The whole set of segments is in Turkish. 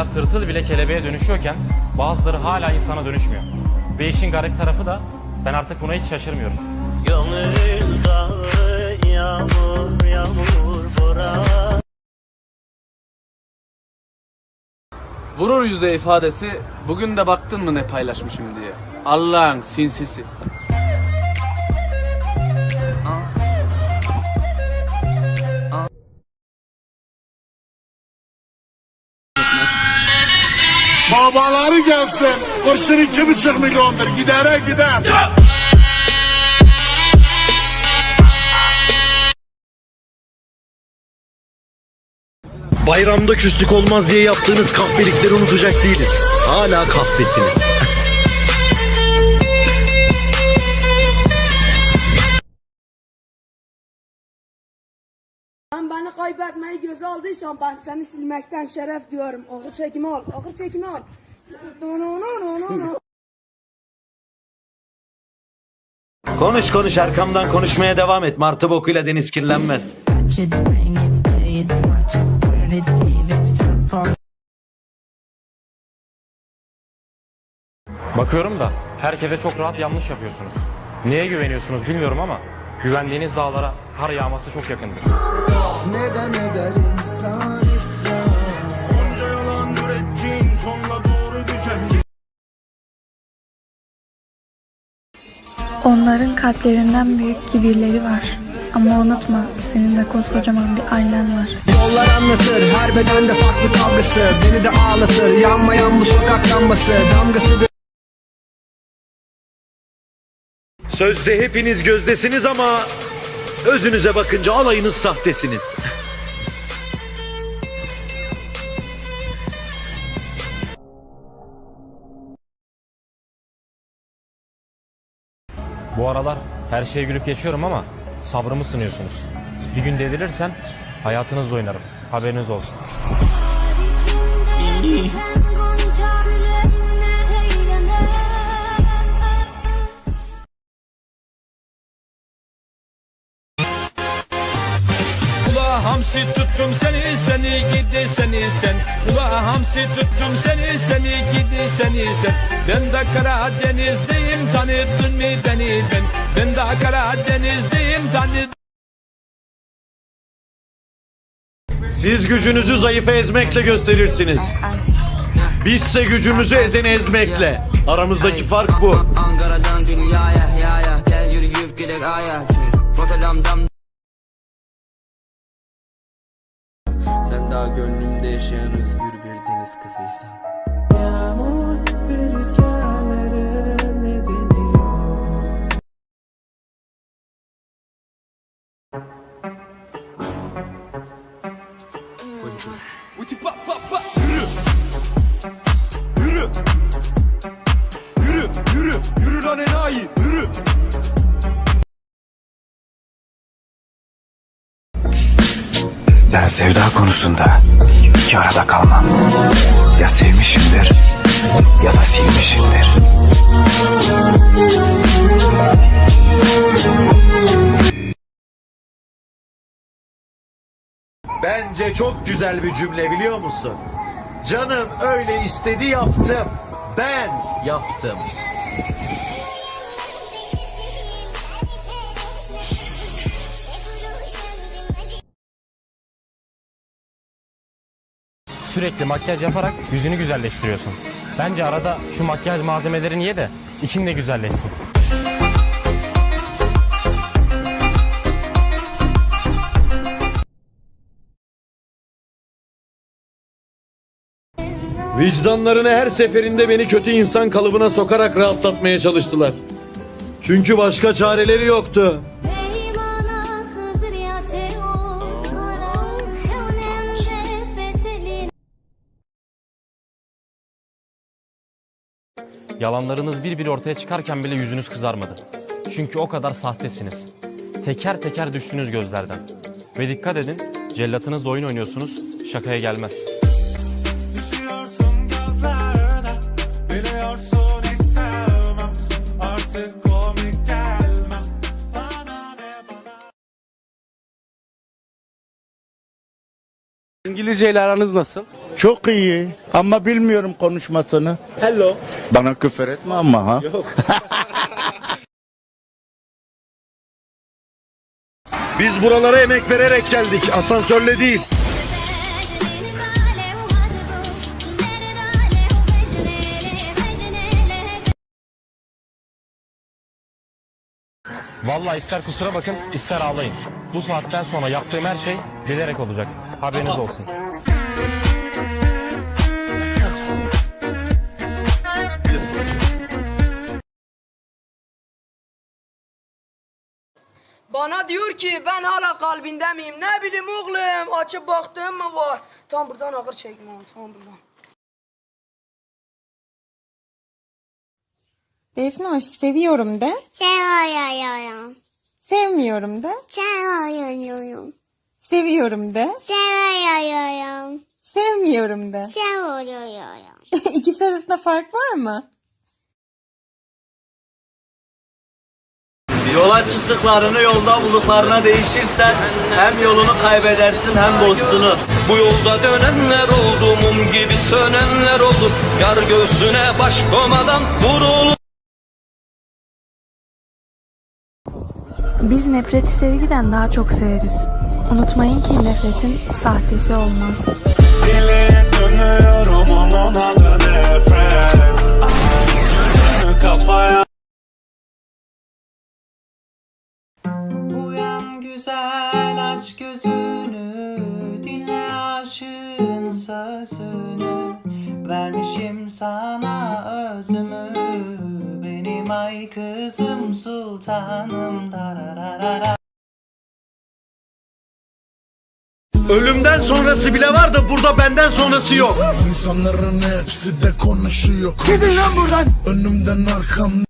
Ya tırtıl bile kelebeğe dönüşüyorken bazıları hala insana dönüşmüyor. Ve işin garip tarafı da ben artık buna hiç şaşırmıyorum. Gönül dağı yağmur yağmur bora Vurur yüze ifadesi bugün de baktın mı ne paylaşmışım diye. Allah'ın sinsisi. Babaları gelsin. Kurşun iki buçuk milyondur. Gidere gider. Bayramda küslük olmaz diye yaptığınız kahpelikleri unutacak değiliz. Hala kahpesiniz. beni kaybetmeyi göze aldıysan ben seni silmekten şeref diyorum. Ağır çekimi al, ağır çekimi al. Konuş konuş arkamdan konuşmaya devam et. Martı bokuyla deniz kirlenmez. Bakıyorum da herkese çok rahat yanlış yapıyorsunuz. Neye güveniyorsunuz bilmiyorum ama güvendiğiniz dağlara kar yağması çok yakındır. Neden eder insan? Onca yalan ürettin sonuna doğru düşen Onların kalplerinden büyük kibirleri var. Ama unutma senin de koskocaman bir ailen var. Yollar anlatır her bedende farklı kavgası Beni de ağlatır yanmayan bu sokak lambası Damgasıdır Sözde hepiniz gözdesiniz ama özünüze bakınca alayınız sahtesiniz. Bu aralar her şeye gülüp geçiyorum ama sabrımı sınıyorsunuz. Bir gün delirirsem hayatınızla oynarım. Haberiniz olsun. Hamsi tuttum seni seni gidi seni sen Ula hamsi tuttum seni seni gidi seni sen Ben de Karadenizliyim tanıdın mı beni ben Ben de Karadenizliyim tanıdın Siz gücünüzü zayıfı ezmekle gösterirsiniz. Bizse gücümüzü ezeni ezmekle. Aramızdaki fark bu. Ankara'dan dünyaya yaya Gel yürüyüp gidelim aya Rotterdam'dan Daha gönlümde yaşayan özgür bir deniz kızıysan. Ben sevda konusunda iki arada kalmam Ya sevmişimdir ya da silmişimdir Bence çok güzel bir cümle biliyor musun? Canım öyle istedi yaptım. Ben yaptım. Sürekli makyaj yaparak yüzünü güzelleştiriyorsun. Bence arada şu makyaj malzemelerini ye de için de güzelleşsin. Vicdanlarını her seferinde beni kötü insan kalıbına sokarak rahatlatmaya çalıştılar. Çünkü başka çareleri yoktu. Yalanlarınız bir bir ortaya çıkarken bile yüzünüz kızarmadı. Çünkü o kadar sahtesiniz. Teker teker düştünüz gözlerden. Ve dikkat edin, cellatınızla oyun oynuyorsunuz, şakaya gelmez. İngilizce ile aranız nasıl? Çok iyi ama bilmiyorum konuşmasını. Hello. Bana küfür etme ama ha. Biz buralara emek vererek geldik. Asansörle değil. Vallahi ister kusura bakın, ister ağlayın. Bu saatten sonra yaptığım her şey bilerek olacak. Haberiniz olsun. Bana diyor ki ben hala kalbinde miyim? Ne bileyim oğlum. Açıp baktığım mı var? Tam buradan ağır çekme. Tam buradan. Defnoş seviyorum de. Seviyorum. Sevmiyorum de. Seviyorum. Seviyorum de. Seviyorum. Sevmiyorum de. Seviyorum. İkisi arasında fark var mı? Yola çıktıklarını yolda bulduklarına değişirsen hem yolunu kaybedersin hem dostunu. Bu yolda dönenler oldu mum gibi sönenler oldu Yar göğsüne baş komadan Biz nefreti sevgiden daha çok severiz. Unutmayın ki nefretin sahtesi olmaz. Uyan güzel aç gözünü dinle aşığın sözünü Vermişim sana özümü benim ay kızım sultanım Ölümden sonrası bile var da burada benden sonrası yok. İnsanların hepsi de konuşuyor. Gidin lan buradan. Önümden arkamdan.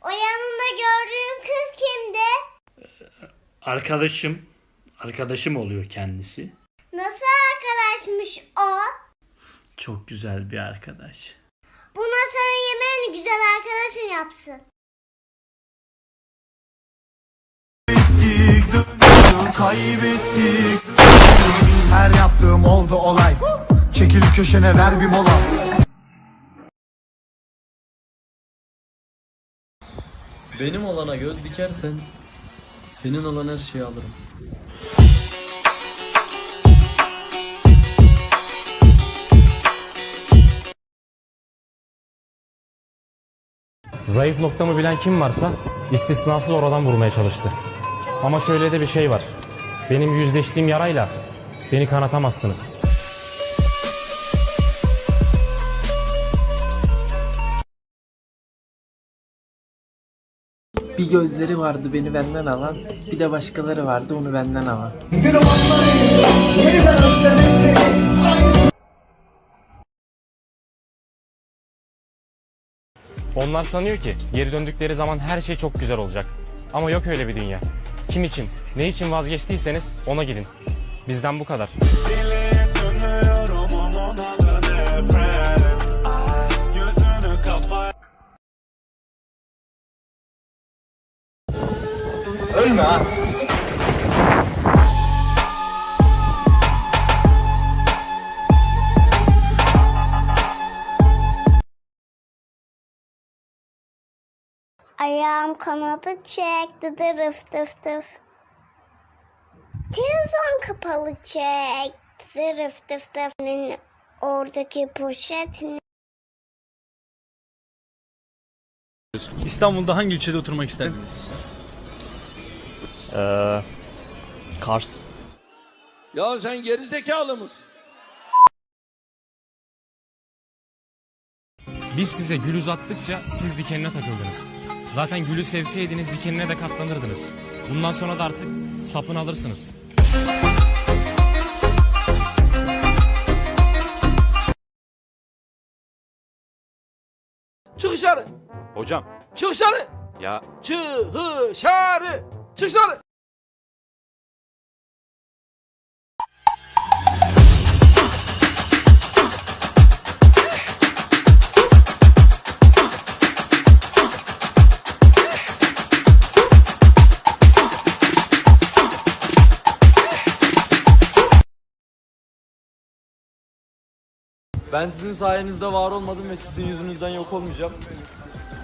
O yanında gördüğüm kız kimdi? Arkadaşım, arkadaşım oluyor kendisi. Nasıl arkadaşmış o? Çok güzel bir arkadaş. Güzel arkadaşın yapsın. Kaybettik Her yaptığım oldu olay Çekil köşene ver bir mola Benim olana göz dikersen senin olan her şeyi alırım. Zayıf noktamı bilen kim varsa istisnasız oradan vurmaya çalıştı. Ama şöyle de bir şey var. Benim yüzleştiğim yarayla beni kanatamazsınız. Bir gözleri vardı beni benden alan, bir de başkaları vardı onu benden alan. Onlar sanıyor ki geri döndükleri zaman her şey çok güzel olacak. Ama yok öyle bir dünya. Kim için, ne için vazgeçtiyseniz ona gidin. Bizden bu kadar. Ölme ha. Ayağım kanadı çekti dırıf tıf tıf. Televizyon kapalı çek. Dırıf tıf tıf. Oradaki poşet İstanbul'da hangi ilçede oturmak isterdiniz? Kars. Ya sen geri zekalı mısın? Biz size gül uzattıkça siz dikenine takıldınız. Zaten gülü sevseydiniz dikenine de katlanırdınız. Bundan sonra da artık sapını alırsınız. Çık dışarı. Hocam. Çık dışarı. Ya Çık dışarı. Çık dışarı. Ben sizin sayenizde var olmadım ve sizin yüzünüzden yok olmayacağım.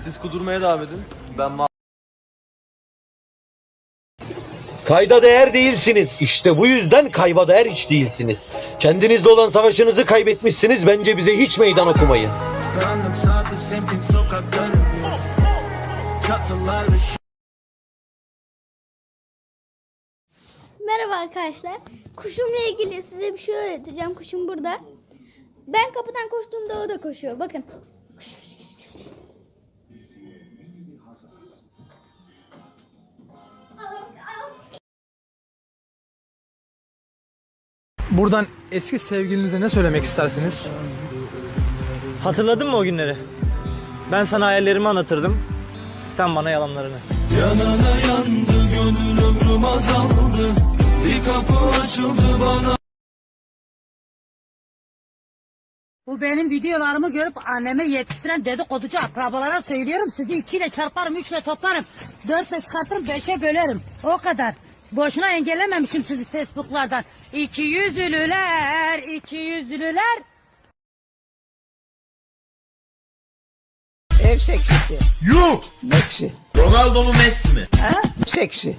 Siz kudurmaya devam edin. Ben ma- Kayda değer değilsiniz. İşte bu yüzden kayba değer hiç değilsiniz. Kendinizle olan savaşınızı kaybetmişsiniz. Bence bize hiç meydan okumayın. Karanlık sardı semtin sokaklarını Çatılar ve Merhaba arkadaşlar. Kuşumla ilgili size bir şey öğreteceğim. Kuşum burada. Ben kapıdan koştuğumda o da koşuyor. Bakın. Buradan eski sevgilinize ne söylemek istersiniz? Hatırladın mı o günleri? Ben sana hayallerimi anlatırdım. Sen bana yalanlarını. Yanana yandı gönül ömrüm azaldı Bir kapı açıldı bana Bu benim videolarımı görüp anneme yetiştiren dedikoducu akrabalara söylüyorum. Sizi ikiyle çarparım, üçle toplarım. Dörtle çıkartırım, beşe bölerim. O kadar. Boşuna engellememişim sizi Facebook'lardan. İki yüzlüler, iki yüzlüler. Ev seksisi. Yuh! Meksi. Ronaldo mu Messi mi? Ha? Seksi.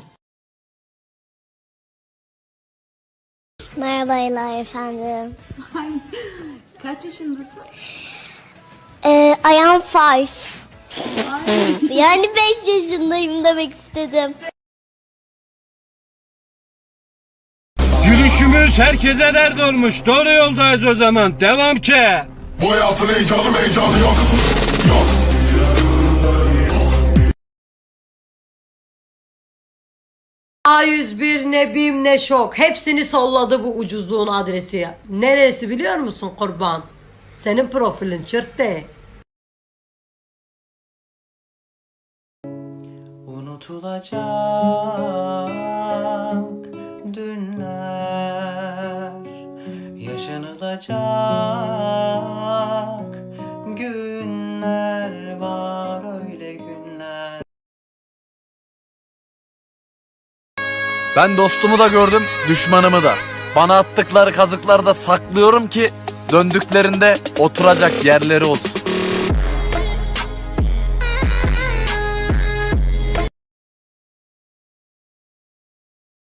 Merhabalar efendim. Kaç yaşındasın? Ee, I am five. yani 5 yaşındayım demek istedim. Gülüşümüz herkese dert olmuş. Doğru yoldayız o zaman. Devam ki. Bu hayatın heyecanı heyecanı yok. A101 ne BİM ne şok. Hepsini solladı bu ucuzluğun adresi. Neresi biliyor musun kurban? Senin profilin çırttı. Unutulacak Ben dostumu da gördüm, düşmanımı da. Bana attıkları kazıkları da saklıyorum ki döndüklerinde oturacak yerleri olsun.